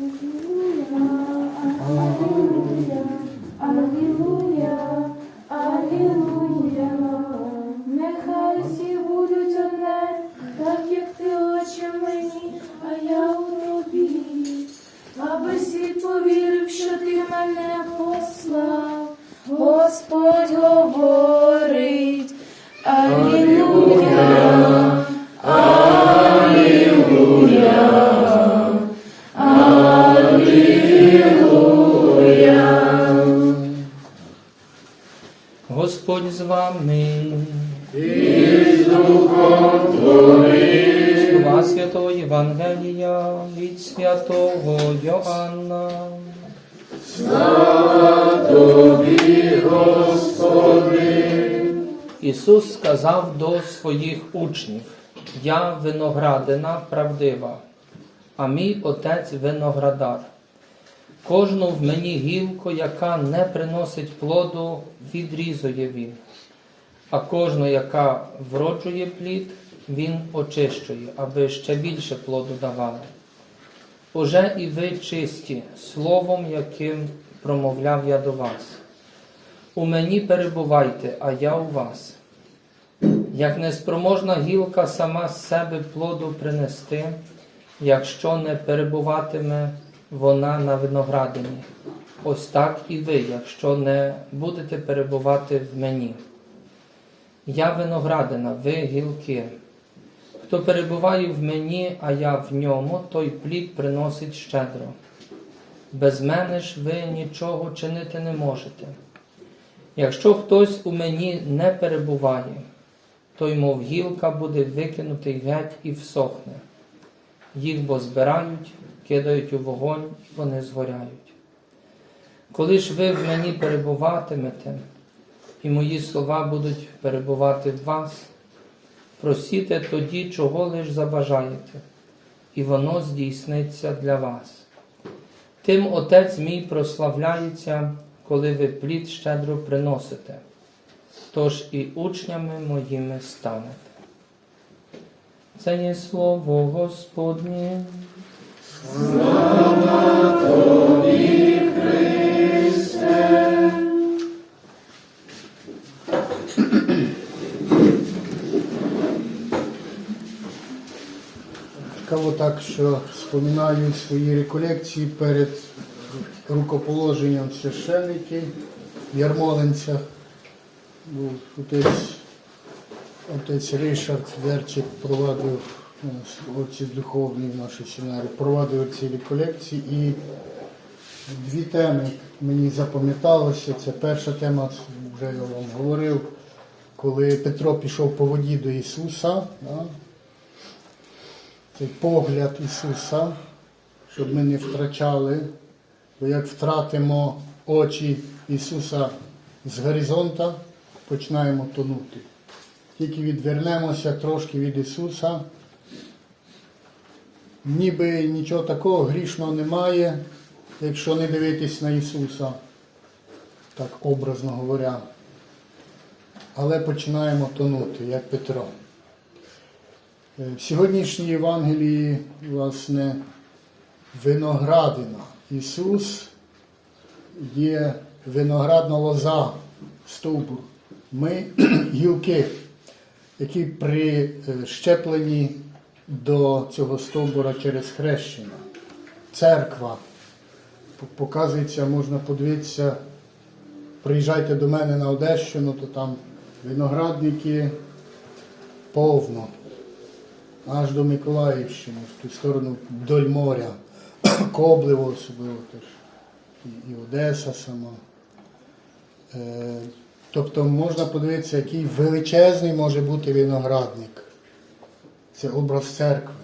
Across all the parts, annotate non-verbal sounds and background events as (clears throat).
Hallelujah. Вами. І з Духом Твоїм. Слова Святого Євангелія від святого Йоанна. Ісус сказав до своїх учнів: Я виноградина правдива, а мій отець виноградар. Кожну в мені гілку, яка не приносить плоду, відрізує він, а кожну, яка вроджує плід, він очищує, аби ще більше плоду давала. Уже і ви чисті словом, яким промовляв я до вас. У мені перебувайте, а я у вас. Як неспроможна гілка сама з себе плоду принести, якщо не перебуватиме вона на виноградині. Ось так і ви, якщо не будете перебувати в мені. Я виноградина, ви гілки. Хто перебуває в мені, а я в ньому, той плід приносить щедро. Без мене ж ви нічого чинити не можете. Якщо хтось у мені не перебуває, той, мов гілка, буде викинутий геть і всохне. Їх бо збирають, кидають у вогонь, вони згоряють. Коли ж ви в мені перебуватимете, і мої слова будуть перебувати в вас, просіте тоді, чого лиш забажаєте, і воно здійсниться для вас. Тим Отець мій прославляється, коли ви плід щедро приносите, тож і учнями моїми станете. Це є слово Господнє. Цікаво так, що споминаю свої реколекції перед рукоположенням священників в Ярмолинцях. Був отець, отець Ришард Верчик провадив отець духовний в нашій семінарі, провадив ці реколекції і дві теми мені запам'яталося. Це перша тема, вже я вам говорив, коли Петро пішов по воді до Ісуса. Да? Цей погляд Ісуса, щоб ми не втрачали, бо як втратимо очі Ісуса з горизонта, починаємо тонути. Тільки відвернемося трошки від Ісуса, ніби нічого такого грішного немає, якщо не дивитись на Ісуса, так образно говоря. Але починаємо тонути, як Петро. Е, В сьогоднішній Євангелії, власне, виноградина. Ісус є виноградна лоза, стовбур. Ми (clears throat) гілки, які прищеплені до цього стовбура через хрещення. Церква. Показується, можна подивитися, приїжджайте до мене на Одещину, то там виноградники повно аж до Миколаївщини, в ту сторону вдоль моря, (clears throat) Коблево особливо теж, і, Одеса сама. Е, тобто можна подивитися, який величезний може бути виноградник. Це образ церкви.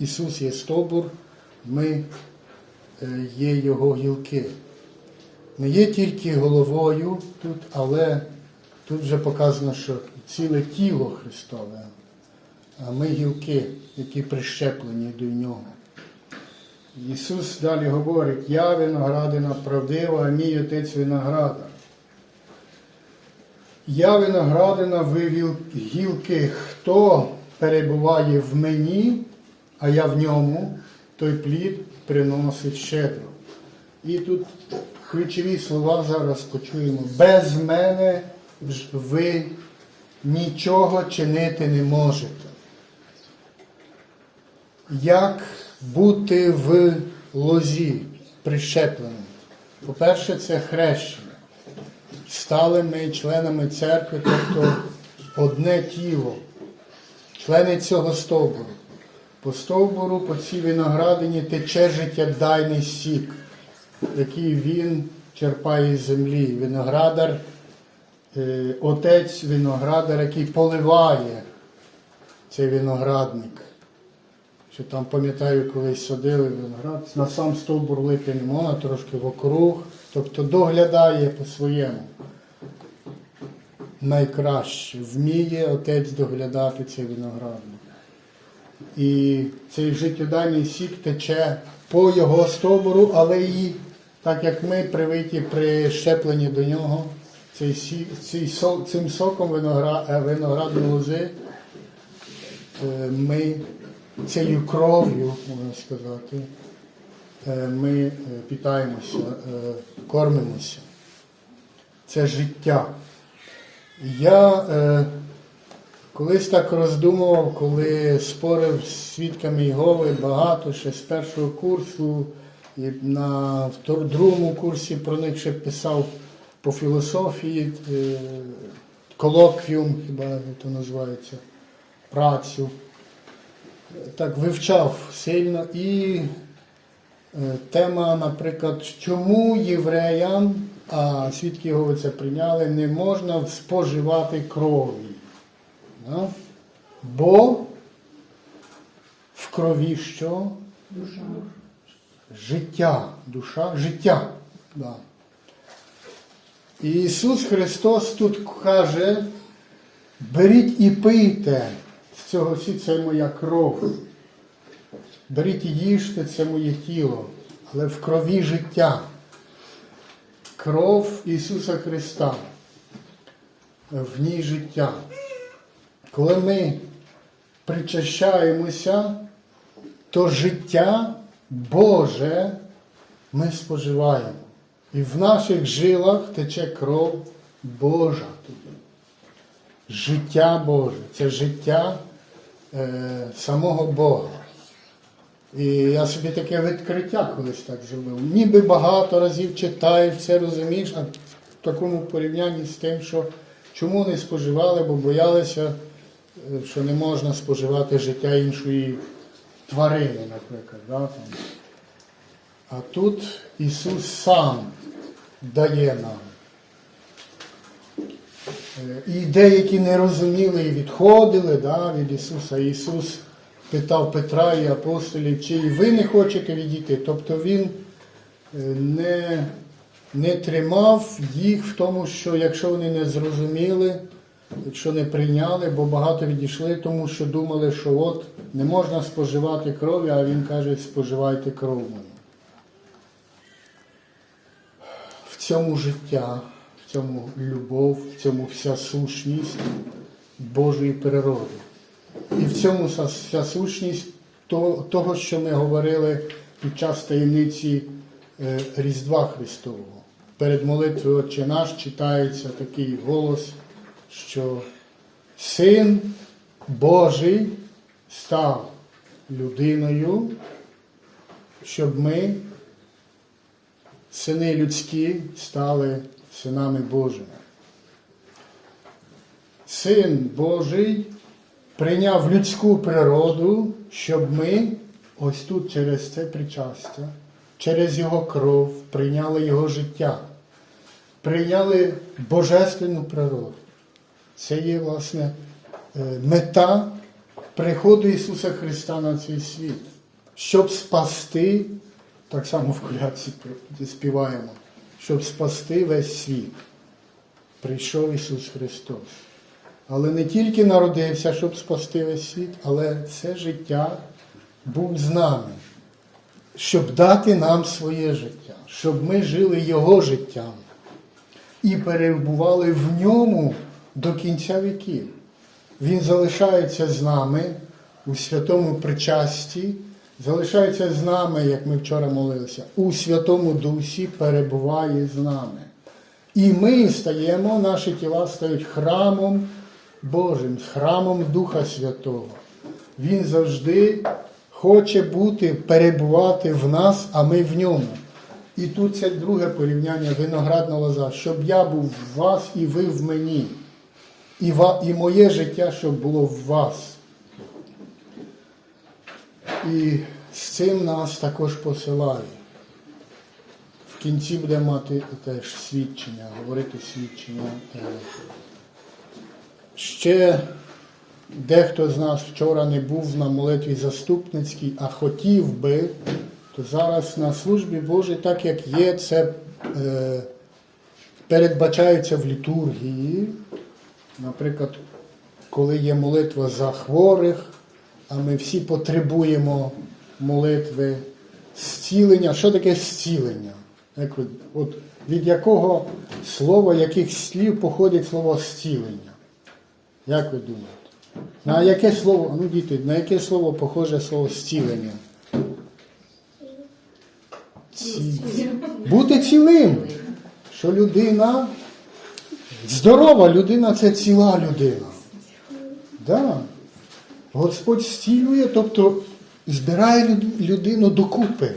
Ісус є стовбур, ми е, є Його гілки. Не є тільки головою тут, але тут вже показано, що ціле тіло Христове ми гілки, які прищеплені до нього. Ісус далі говорить, я виноградина правдива, а мій отець виноградар. Я виноградина, ви гілки, хто перебуває в мені, а я в ньому, той плід приносить щедро. І тут ключові слова зараз почуємо. Без мене ви нічого чинити не можете. Як бути в лозі прищепленим? По-перше, це хрещення. Стали ми членами церкви, тобто одне тіло, члени цього стовбуру. По стовбуру, по цій виноградині тече життєдайний сік, який він черпає з землі. Виноградар, е, отець виноградар, який поливає цей виноградник. Що там, пам'ятаю, колись садили виноград, на сам стовбур лити не можна, трошки вокруг, тобто доглядає по-своєму. Найкраще вміє отець доглядати цей виноградник. І цей життєдайний сік тече по його стовбуру, але і так як ми привиті прищеплені до нього, цей цей цим соком е, виноградної лози е, ми цією кров'ю, можна сказати, е, ми е, питаємося, е, кормимося. Це життя. Я колись так роздумував, коли спорив з свідками Єгови багато ще з першого курсу, і на другому курсі про них ще писав по філософії, колоквіум, хіба це називається, працю так вивчав сильно і е, тема, наприклад, чому євреям, а свідки його це прийняли, не можна споживати крові. Да? Бо в крові що? Душа. Життя, душа, життя. Да. І Ісус Христос тут каже, беріть і пийте цього всі, це моя кров. Беріть і їжте, це моє тіло, але в крові життя. Кров Ісуса Христа. В ній життя. Коли ми причащаємося, то життя Боже ми споживаємо. І в наших жилах тече кров Божа. Життя Боже, це життя самого Бога. І я собі таке відкриття колись так зробив. Ніби багато разів читаєш, все розумієш, а в такому порівнянні з тим, що чому не споживали, бо боялися, е, що не можна споживати життя іншої тварини, наприклад. Да. А тут Ісус сам дає нам. Е, І деякі не розуміли і відходили да, від Ісуса. Ісус питав Петра і апостолів, чи і ви не хочете відійти. Тобто Він е, не, не тримав їх в тому, що якщо вони не зрозуміли, якщо не прийняли, бо багато відійшли, тому що думали, що от не можна споживати крові, а Він каже, споживайте кров. В цьому життя, цьому любов, в цьому вся сущність Божої природи. І в цьому вся- вся сущність того, що ми говорили під час таємниці е, Різдва Христового. Перед молитвою Отче наш читається такий голос, що Син Божий став людиною, щоб ми сини людські стали синами Божими. Син Божий прийняв людську природу, щоб ми ось тут через це причастя, через Його кров прийняли Його життя, прийняли божественну природу. Це є, власне, е, мета приходу Ісуса Христа на цей світ, щоб спасти, так само в колядці співаємо, щоб спасти весь світ. Прийшов Ісус Христос. Але не тільки народився, щоб спасти весь світ, але це життя був з нами, щоб дати нам своє життя, щоб ми жили Його життям і перебували в ньому до кінця віків. Він залишається з нами у святому причасті, залишається з нами, як ми вчора молилися, у Святому Дусі перебуває з нами. І ми стаємо, наші тіла стають храмом Божим, храмом Духа Святого. Він завжди хоче бути, перебувати в нас, а ми в ньому. І тут це друге порівняння виноградна лоза, щоб я був в вас і ви в мені. І, ва, і моє життя, щоб було в вас. І з цим нас також посилає. В кінці буде мати теж свідчення, говорити свідчення. Е, Ще дехто з нас вчора не був на молитві заступницькій, а хотів би, то зараз на службі Божій, так як є, це е, передбачається в літургії. Наприклад, коли є молитва за хворих, а ми всі потребуємо молитви зцілення. Що таке зцілення? От від якого слова, яких слів походить слово зцілення? Як ви думаєте? На яке слово, ну діти, на яке слово похоже слово зцілення? Ці... Бути цілим. Що людина здорова людина це ціла людина. Да. Господь зцілює, тобто збирає людину докупи.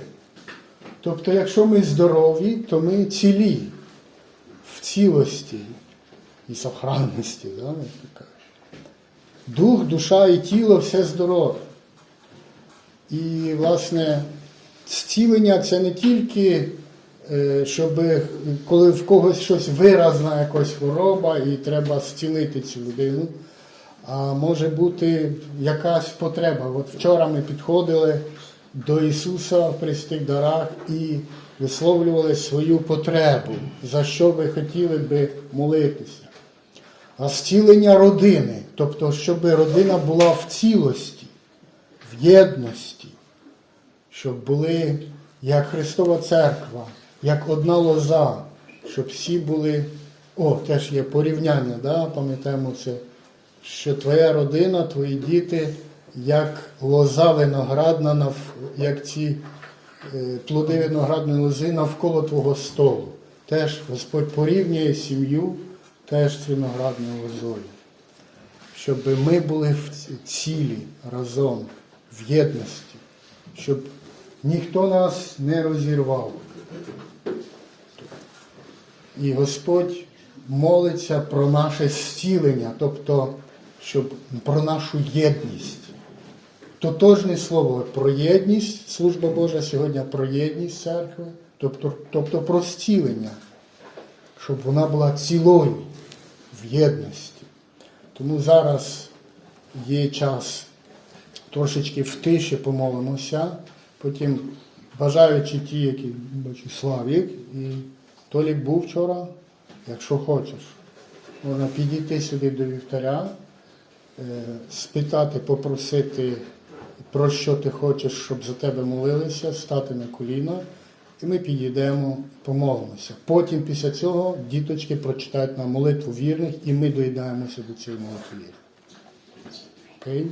Тобто, якщо ми здорові, то ми цілі в цілості і сохранності. Да. Дух, душа і тіло все здорове. І, власне, зцілення це не тільки, е, щоб коли в когось щось виразна якась хвороба і треба зцілити цю людину, а може бути якась потреба. От вчора ми підходили до Ісуса при стих дарах і висловлювали свою потребу, за що ви хотіли би молитися. А зцілення родини, тобто, щоб родина була в цілості, в єдності, щоб були як Христова Церква, як одна лоза, щоб всі були. О, теж є порівняння, да? пам'ятаємо це, що твоя родина, твої діти, як лоза виноградна, як ці е, плоди виноградної лози навколо твого столу. Теж Господь порівнює сім'ю теж з виноградною лозою. Щоб ми були в цілі разом, в єдності, щоб ніхто нас не розірвав. І Господь молиться про наше зцілення, тобто щоб про нашу єдність. Тотожне слово про єдність, служба Божа сьогодні про єдність церкви, тобто, тобто про зцілення, щоб вона була цілою в єдності. Тому зараз є час трошечки в тиші помолимося, потім бажаючи ті, які бачу, Славік і Толік був вчора, якщо хочеш, можна підійти сюди до вівтаря, спитати, попросити, про що ти хочеш, щоб за тебе молилися, стати на коліна, і ми підійдемо, помолимося. Потім після цього діточки прочитають нам молитву вірних, і ми доїдаємося до цієї молитви. вірних. Окей?